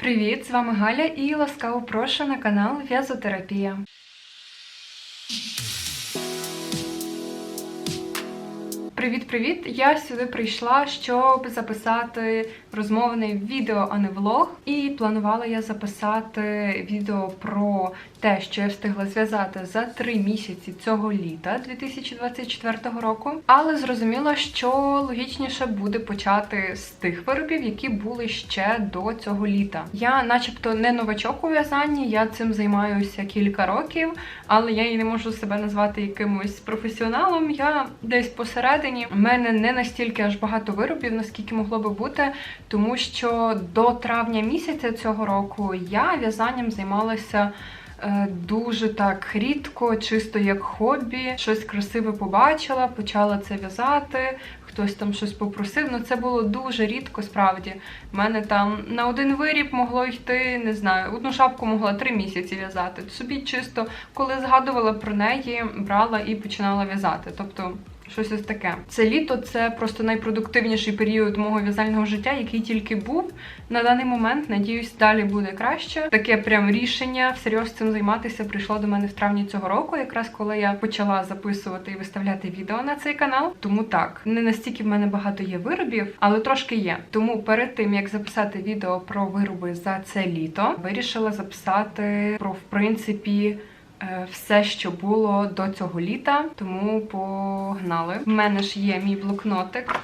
Привіт, з вами Галя і ласкаво прошу на канал В'язотерапія. Привіт-привіт! Я сюди прийшла, щоб записати розмовне відео, а не влог. І планувала я записати відео про те, що я встигла зв'язати за три місяці цього літа 2024 року. Але зрозуміла, що логічніше буде почати з тих виробів, які були ще до цього літа. Я, начебто, не новачок у в'язанні, я цим займаюся кілька років, але я і не можу себе назвати якимось професіоналом. Я десь посередині. У мене не настільки аж багато виробів, наскільки могло би бути, тому що до травня місяця цього року я в'язанням займалася. Е, Дуже так рідко, чисто як хобі, щось красиве побачила, почала це в'язати, хтось там щось попросив. Ну це було дуже рідко, справді. У мене там на один виріб могло йти, не знаю, одну шапку могла три місяці в'язати. Собі чисто, коли згадувала про неї, брала і починала в'язати. Тобто. Щось ось таке. Це літо це просто найпродуктивніший період мого в'язального життя, який тільки був. На даний момент, надіюсь, далі буде краще. Таке прям рішення всерйоз цим займатися прийшло до мене в травні цього року, якраз коли я почала записувати і виставляти відео на цей канал. Тому так, не настільки в мене багато є виробів, але трошки є. Тому перед тим як записати відео про вироби за це літо, вирішила записати про в принципі. Е, Все, що було до цього літа, тому погнали. В мене ж є мій блокнотик.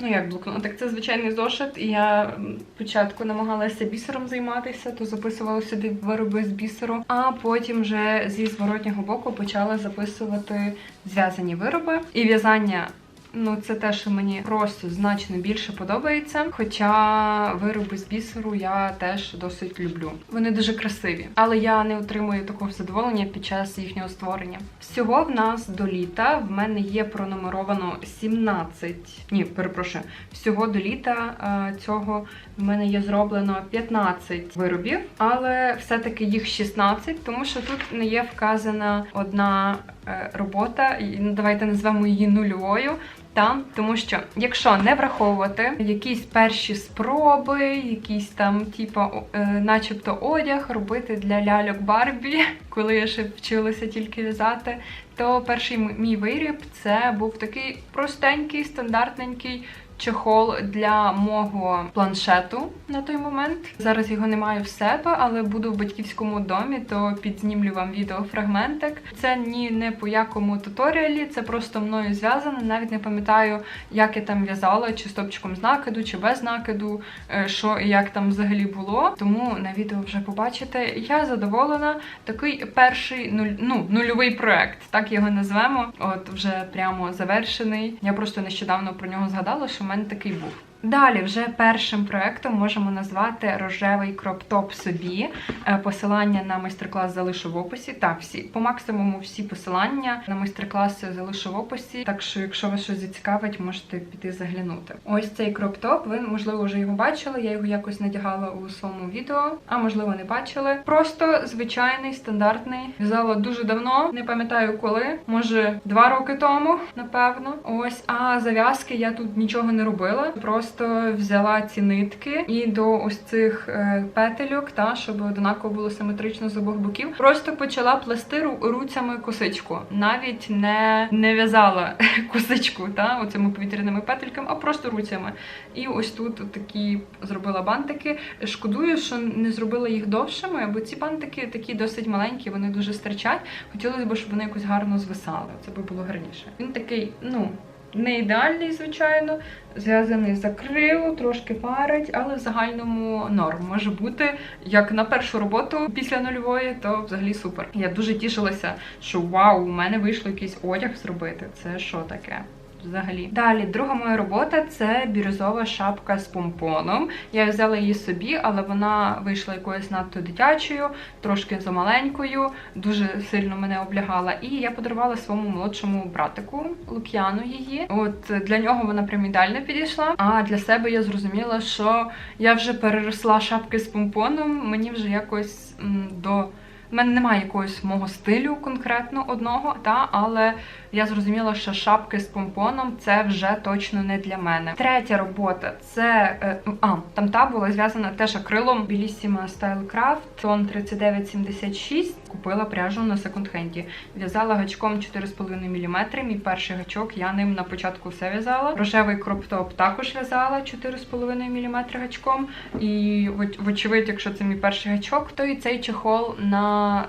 Ну, як блокнотик, це звичайний зошит. І я спочатку намагалася бісером займатися, то записувала сюди вироби з бісеру, а потім вже зі зворотнього боку почала записувати зв'язані вироби. І в'язання. Ну, це те, що мені просто значно більше подобається. Хоча вироби з бісеру я теж досить люблю. Вони дуже красиві, але я не отримую такого задоволення під час їхнього створення. Всього в нас до літа в мене є пронумеровано 17, ні, перепрошую, всього до літа е, цього в мене є зроблено 15 виробів, але все-таки їх 16, тому що тут не є вказана одна е, робота, ну, давайте назвемо її нульовою. Там, тому що якщо не враховувати якісь перші спроби, якісь там, типа, е, начебто одяг робити для ляльок Барбі, коли я ще вчилася тільки в'язати, то перший мій виріб це був такий простенький, стандартненький чехол для мого планшету на той момент. Зараз його немає в себе, але буду в батьківському домі, то підзнімлю вам відеофрагментик. Це ні не по якому туторіалі, це просто мною зв'язано. Навіть не пам'ятаю, як я там в'язала, чи стопчиком з накиду, чи без накиду, е, що і як там взагалі було. Тому на відео вже побачите. Я задоволена. Такий перший нуль, ну, нульовий проект, так його назвемо. От вже прямо завершений. Я просто нещодавно про нього згадала, що в мене такий був. Далі, вже першим проектом можемо назвати рожевий кроп-топ собі. Е, Посилання на майстер-клас залишу в описі. Так, всі по максимуму всі посилання на майстер-класи залишу в описі. Так що, якщо вас щось зацікавить, можете піти заглянути. Ось цей кроп-топ. Ви можливо вже його бачили. Я його якось надягала у своєму відео, а можливо не бачили. Просто звичайний стандартний. В'язала дуже давно, не пам'ятаю коли, може два роки тому, напевно. Ось, а зав'язки я тут нічого не робила. Просто взяла ці нитки і до ось цих е, петельок, та щоб однаково було симетрично з обох боків. Просто почала плести руцями косичку. Навіть не, не в'язала косичку, та оцими повітряними петельками, а просто руцями. І ось тут такі зробила бантики. Шкодую, що не зробила їх довшими, бо ці бантики такі досить маленькі, вони дуже стирчать. Хотілося б, щоб вони якось гарно звисали. Це би було гарніше. Він такий, ну. Не ідеальний, звичайно, зв'язаний за криво, трошки парить, але в загальному норм може бути. Як на першу роботу після нульової, то взагалі супер. Я дуже тішилася, що вау, у мене вийшло якийсь одяг зробити. Це що таке? Взагалі, далі друга моя робота це бірюзова шапка з помпоном. Я взяла її собі, але вона вийшла якоюсь надто дитячою, трошки замаленькою, дуже сильно мене облягала. І я подарувала своєму молодшому братику Лук'яну її. От для нього вона прям ідеально підійшла. А для себе я зрозуміла, що я вже переросла шапки з помпоном. Мені вже якось м, до. У мене немає якогось мого стилю конкретно одного, та але я зрозуміла, що шапки з помпоном це вже точно не для мене. Третя робота це е, а там та була зв'язана теж акрилом Style Craft, тон 3976. Купила пряжу на секонд-хенді. В'язала гачком 4,5 мм. Мій перший гачок. Я ним на початку все в'язала. Рожевий кроп-топ також в'язала 4,5 мм гачком. І воч- вочевидь, якщо це мій перший гачок, то і цей чехол на.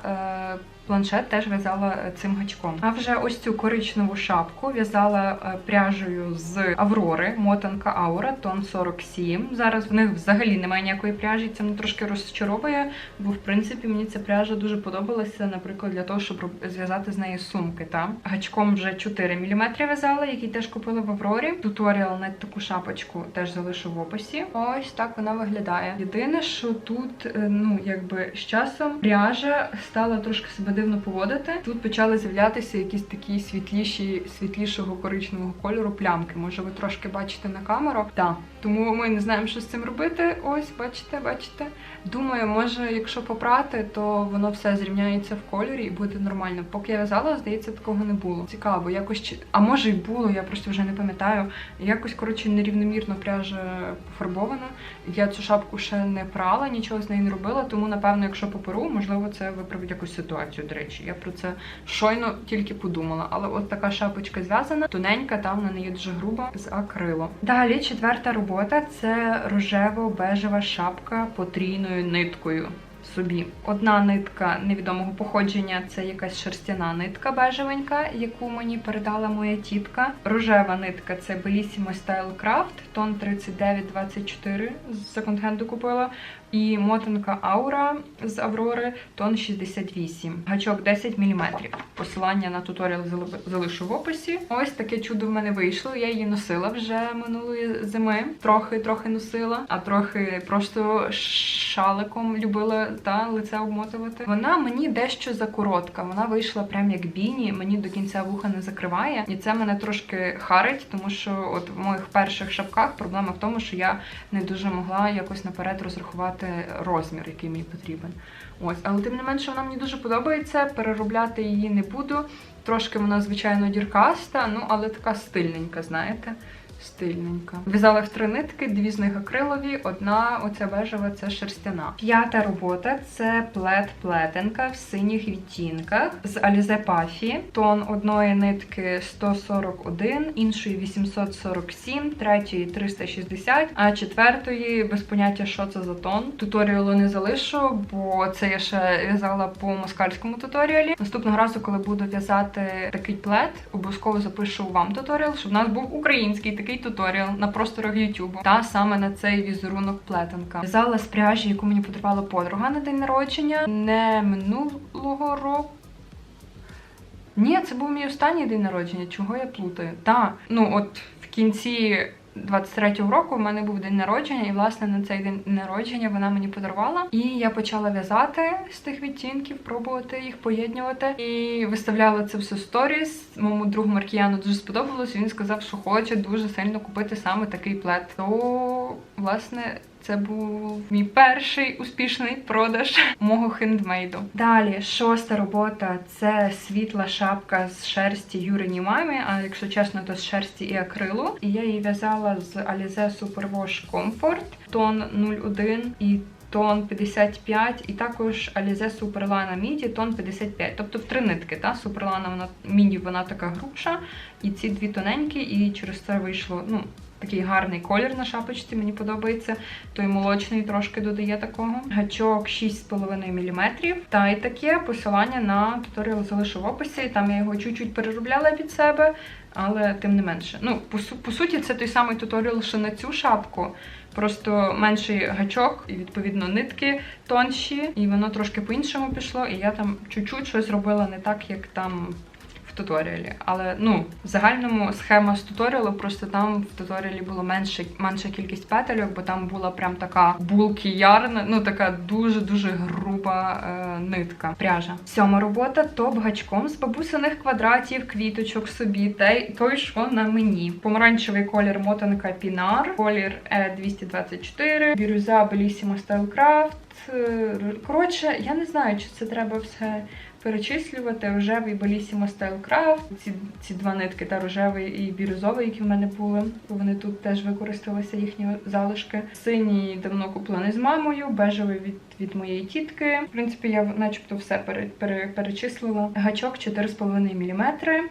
Е, Планшет теж в'язала е, цим гачком. А вже ось цю коричневу шапку в'язала е, пряжею з Аврори, мотанка Аура, тон 47. Зараз в них взагалі немає ніякої пряжі. Це мене трошки розчаровує, бо в принципі мені ця пряжа дуже подобалася, наприклад, для того, щоб зв'язати з неї сумки. Та гачком вже 4 мм в'язала, який теж купила в Аврорі. Туторіал на таку шапочку теж залишу в описі. Ось так вона виглядає. Єдине, що тут, е, ну якби з часом пряжа стала трошки себе дивно поводити. Тут почали з'являтися якісь такі світліші, світлішого коричневого кольору плямки. Може, ви трошки бачите на камеру? Так. Тому ми не знаємо, що з цим робити. Ось, бачите, бачите. Думаю, може, якщо попрати, то воно все зрівняється в кольорі і буде нормально. Поки я в'язала, здається, такого не було. Цікаво, якось а може й було, я просто вже не пам'ятаю. Якось коротше нерівномірно пряжа пофарбована. Я цю шапку ще не прала, нічого з нею не робила. Тому напевно, якщо поперу, можливо, це виправить якусь ситуацію. До речі, я про це щойно тільки подумала. Але от така шапочка зв'язана, тоненька, там вона не є дуже груба з акрилу. Далі четверта робота це рожево-бежева шапка потрійною ниткою. Собі одна нитка невідомого походження це якась шерстяна нитка бежевенька, яку мені передала моя тітка. Рожева нитка це Bellissimo Style Craft, тон 3924 з секонд-хенду купила. І мотанка Аура з Аврори, тон 68. Гачок 10 мм. Посилання на туторіал залишу в описі. Ось таке чудо в мене вийшло. Я її носила вже минулої зими. Трохи трохи носила, а трохи просто шаликом любила та лице обмотувати. Вона мені дещо закоротка. Вона вийшла прям як біні. Мені до кінця вуха не закриває, і це мене трошки харить, тому що от в моїх перших шапках проблема в тому, що я не дуже могла якось наперед розрахувати розмір, який мені потрібен. Ось, але тим не менше, вона мені дуже подобається. Переробляти її не буду. Трошки вона, звичайно, діркаста, ну але така стильненька, знаєте. Стильненька. В'язала в три нитки, дві з них акрилові, одна оця бежева це шерстяна. П'ята робота це плет-плетенка в синіх відтінках з Alize Puffy. Тон одної нитки 141, іншої 847, третьої 360, а четвертої без поняття, що це за тон. Туторіалу не залишу, бо це я ще в'язала по москальському туторіалі. Наступного разу, коли буду в'язати такий плет, обов'язково запишу вам туторіал, щоб у нас був український такий туторіал на просторах Ютубу. Та саме на цей візерунок плетенка. В'язала з пряжі, яку мені подарувала подруга на день народження. Не минулого року. Ні, це був мій останній день народження. Чого я плутаю? Та, ну от в кінці 23-го року в мене був день народження, і власне на цей день народження вона мені подарувала. І я почала в'язати з тих відтінків, пробувати їх поєднувати. І виставляла це все сторіс. Моєму другу Маркіяну дуже сподобалось. Він сказав, що хоче дуже сильно купити саме такий плед. То власне. Це був мій перший успішний продаж мого хендмейду. Далі шоста робота це світла шапка з шерсті Юрині мамі. А якщо чесно, то з шерсті і акрилу. І я її в'язала з Alize Superwash Comfort тон 01 і тон 55, і також Alize Superlana Midi тон 55. Тобто в три нитки. Та Superlana вона міні вона така грубша, і ці дві тоненькі, і через це вийшло. ну, Такий гарний колір на шапочці, мені подобається. Той молочний трошки додає такого. Гачок 6,5 мм. Та й таке посилання на туторіал залишу в описі. Там я його чуть-чуть переробляла під себе, але тим не менше. Ну, по, по суті, це той самий туторіал, що на цю шапку. Просто менший гачок і відповідно нитки тонші, і воно трошки по-іншому пішло. І я там чуть-чуть щось робила не так, як там туторіалі. Але ну, в загальному схема з туторіалу, просто там в туторіалі було менше, менша кількість петельок, бо там була прям така булки ярна, ну така дуже-дуже груба е, нитка. Пряжа. Сьома робота топ гачком з бабусиних квадратів, квіточок собі, та той, що на мені. Помаранчевий колір мотанка Пінар, колір E224, бірюза Bellissimo Style Craft, е, р- коротше, я не знаю, чи це треба все перечислювати. Рожевий Bellissimo Style Craft, ці, ці два нитки, та рожевий і бірюзовий, які в мене були. Вони тут теж використалися їхні залишки. Синій давно куплений з мамою, бежевий від, від моєї тітки. В принципі, я начебто все пере, пере, перечислила. Гачок 4,5 мм.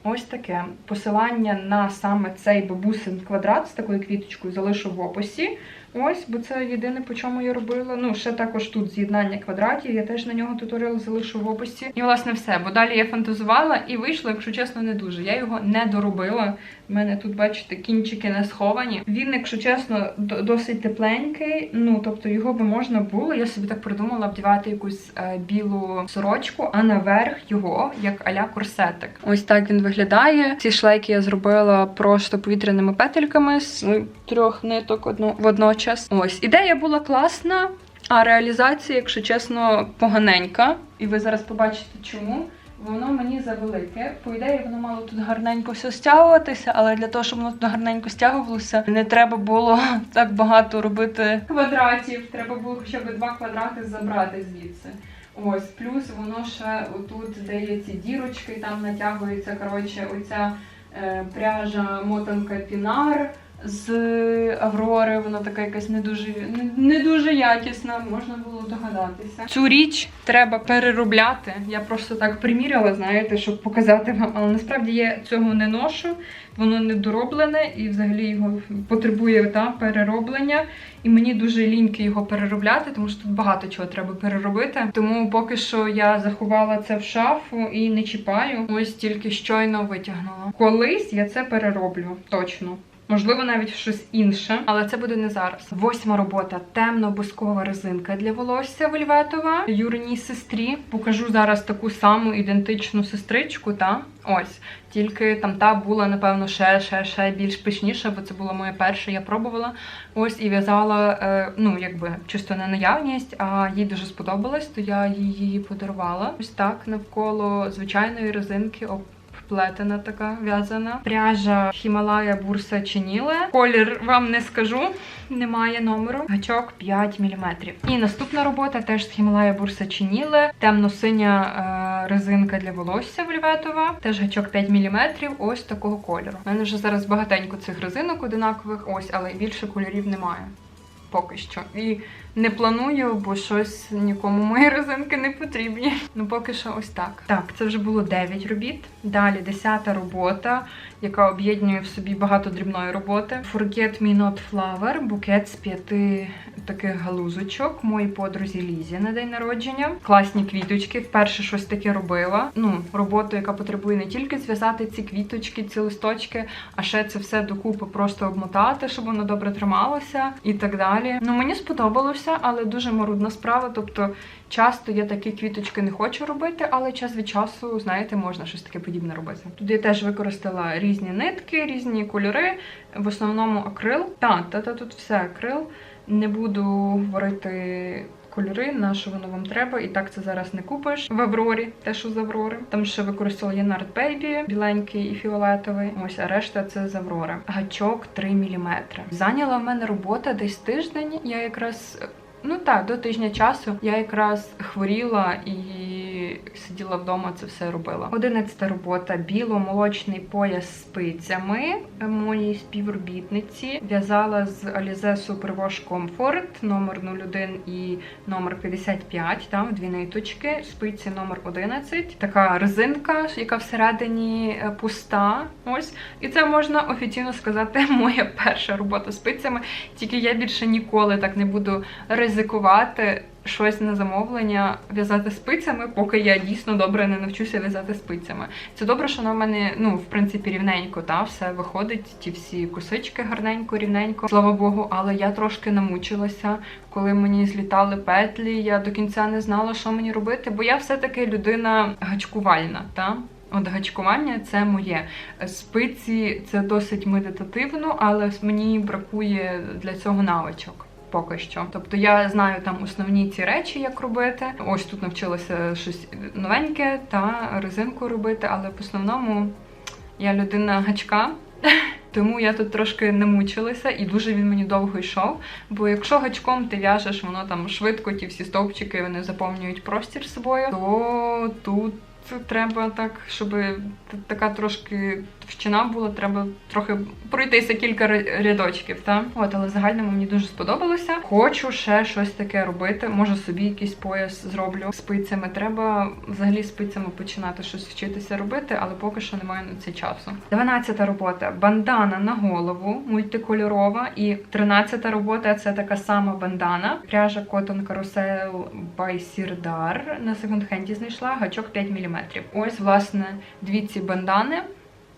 Ось таке. Посилання на саме цей бабусин квадрат з такою квіточкою залишу в описі. Ось, бо це єдине, по чому я робила. Ну, ще також тут з'єднання квадратів. Я теж на нього туторіал залишу в описі. І власне все. Бо далі я фантазувала і вийшло, якщо чесно, не дуже. Я його не доробила. У мене тут, бачите, кінчики не сховані. Він, якщо чесно, досить тепленький. Ну, тобто його би можна було. Я собі так придумала вдівати якусь е, білу сорочку, а наверх його як аля корсетик. Ось так він виглядає. Ці шлейки я зробила просто повітряними петельками з трьох ниток одно, водночас. Ось ідея була класна. А реалізація, якщо чесно, поганенька. І ви зараз побачите, чому. Воно мені завелике. По ідеї, воно мало тут гарненько все стягуватися, але для того, щоб воно тут гарненько стягувалося, не треба було так багато робити квадратів. Треба було хоча б два квадрати забрати звідси. Ось, плюс воно ще отут, де дірочки, там натягується коротше, оця е, пряжа мотанка Пінар з Аврори. Вона така якась не дуже не, дуже якісна, можна було догадатися. Цю річ треба переробляти. Я просто так приміряла, знаєте, щоб показати вам. Але насправді я цього не ношу, воно не дороблене і взагалі його потребує та, перероблення. І мені дуже ліньки його переробляти, тому що тут багато чого треба переробити. Тому поки що я заховала це в шафу і не чіпаю. Ось тільки щойно витягнула. Колись я це перероблю, точно. Можливо, навіть щось інше, але це буде не зараз. Восьма робота темно-бускова резинка для волосся вельветова. Юриній сестрі. Покажу зараз таку саму ідентичну сестричку. Та ось тільки там та була, напевно, ще, ще, ще більш пишніша, бо це була моя перша, я пробувала. Ось і в'язала, е, ну якби чисто на наявність, а їй дуже сподобалось, то я її подарувала. Ось так навколо звичайної резинки. Плетена така в'язана. Пряжа Хімалая Бурса Чиніле. Колір вам не скажу, немає номеру. Гачок 5 мм. І наступна робота теж з Хімалая Бурса Чиніле. Темно-синя е, резинка для волосся вельветова. Теж гачок 5 мм. Ось такого кольору. У мене вже зараз багатенько цих резинок одинакових, ось, але більше кольорів немає. Поки що. І не планую, бо щось нікому мої резинки не потрібні. Ну, поки що ось так. Так, це вже було 9 робіт. Далі 10 робота, яка об'єднує в собі багато дрібної роботи. Forget Me Not Flower, букет з п'яти таких галузочок. Моїй подрузі Лізі на день народження. Класні квіточки. Вперше щось таке робила. Ну, роботу, яка потребує не тільки зв'язати ці квіточки, ці листочки, а ще це все докупи просто обмотати, щоб воно добре трималося і так далі. Ну мені сподобалося, але дуже марудна справа. Тобто, часто я такі квіточки не хочу робити, але час від часу, знаєте, можна щось таке подібне робити. Тут я теж використала різні нитки, різні кольори, в основному акрил. Та, та, та тут все акрил. Не буду говорити. Кольори, на що воно вам треба, і так це зараз не купиш в Аврорі, те, що з Аврори. Там ще використала я Бейбі, біленький і фіолетовий. Ось, а решта це з Аврори. Гачок 3 мм. Зайняла в мене робота десь тиждень. Я якраз. Ну так, до тижня часу я якраз хворіла і сиділа вдома, це все робила. Одинадцята робота біло-молочний пояс з спицями моїй співробітниці. В'язала з Alize Superwash Comfort номер 01 і номер 55, там дві ниточки, спиці номер 11. Така резинка, яка всередині е, пуста. Ось. І це можна офіційно сказати, моя перша робота спицями. Тільки я більше ніколи так не буду ризикувати щось на замовлення в'язати спицями, поки я дійсно добре не навчуся в'язати спицями. Це добре, що на мене, ну, в принципі, рівненько, та все виходить, ті всі косички гарненько, рівненько, слава Богу, але я трошки намучилася, коли мені злітали петлі, я до кінця не знала, що мені робити, бо я все-таки людина гачкувальна, та? От гачкування це моє. Спиці це досить медитативно, але мені бракує для цього навичок. Поки що. Тобто я знаю там основні ці речі, як робити. Ось тут навчилася щось новеньке та резинку робити, але в основному я людина гачка. Тому я тут трошки не мучилася, і дуже він мені довго йшов. Бо якщо гачком ти в'яжеш, воно там швидко, ті всі стовпчики вони заповнюють простір собою, то тут. Треба так, щоб така трошки товщина була, треба трохи пройтися кілька рядочків. Та? От, але в загальному мені дуже сподобалося. Хочу ще щось таке робити. Може собі якийсь пояс зроблю спицями. Треба взагалі спицями починати щось вчитися робити, але поки що немає на це часу. 12 робота бандана на голову, мультикольорова. І 13 робота це така сама бандана. Пряжа Cotton Carousel by Sirdar. На секонд-хенді знайшла гачок 5 мм. Ось, власне, дві ці бандани.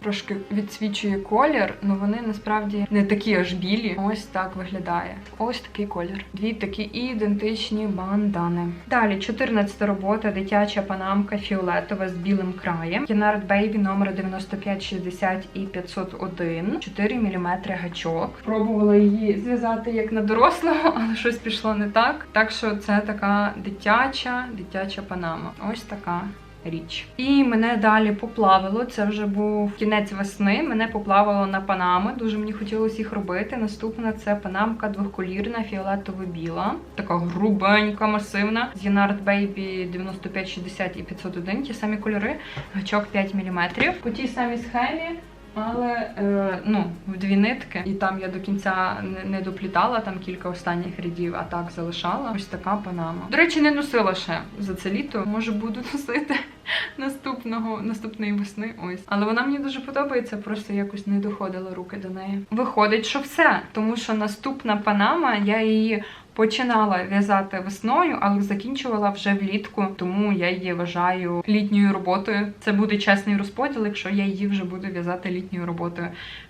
Трошки відсвічує колір, але вони насправді не такі аж білі. Ось так виглядає. Ось такий колір. Дві такі ідентичні бандани. Далі 14 робота, дитяча панамка фіолетова з білим краєм. Янард Бейбі номер 9560 і 501. 4 мм гачок. Пробувала її зв'язати як на дорослого, але щось пішло не так. Так що це така дитяча, дитяча панама. Ось така річ. І мене далі поплавило. Це вже був кінець весни. Мене поплавило на панами. Дуже мені хотілося їх робити. Наступна це панамка двохколірна, фіолетово-біла, така грубенька, масивна. З Янард Бейбі 95, 60 і 501. Ті самі кольори, гачок 5 мм. По тій самій схемі. Але е, ну, в дві нитки, і там я до кінця не, доплітала там кілька останніх рядів, а так залишала. Ось така панама. До речі, не носила ще за це літо. Може буду носити наступного наступної весни. Ось, але вона мені дуже подобається, просто якось не доходили руки до неї. Виходить, що все, тому що наступна панама я її. Починала в'язати весною, але закінчувала вже влітку, тому я її вважаю літньою роботою. Це буде чесний розподіл, якщо я її вже буду в'язати літньою роботою.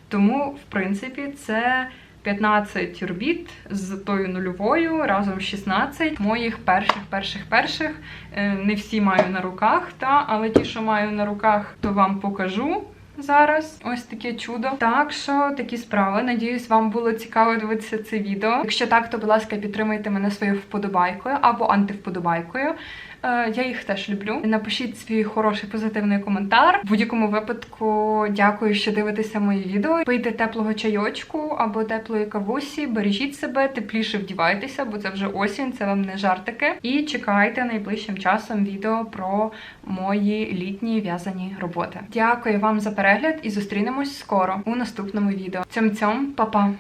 Тому, в принципі, це 15 робіт з тою нульовою, разом 16 моїх перших, перших, перших. Е, Не всі маю на руках, та але ті, що маю на руках, то вам покажу. Зараз ось таке чудо. Так що такі справи. Надіюсь, вам було цікаво дивитися це відео. Якщо так, то будь ласка, підтримайте мене своєю вподобайкою або антивподобайкою. Е, Я їх теж люблю. Напишіть свій хороший позитивний коментар. В будь-якому випадку дякую, що дивитеся мої відео. Пийте теплого чайочку або теплої кавусі, бережіть себе, тепліше вдівайтеся, бо це вже осінь, це вам не жартики. І чекайте найближчим часом відео про мої літні в'язані роботи. Дякую вам за перегляд і зустрінемось скоро у наступному відео. Цьом-цьом, па-па!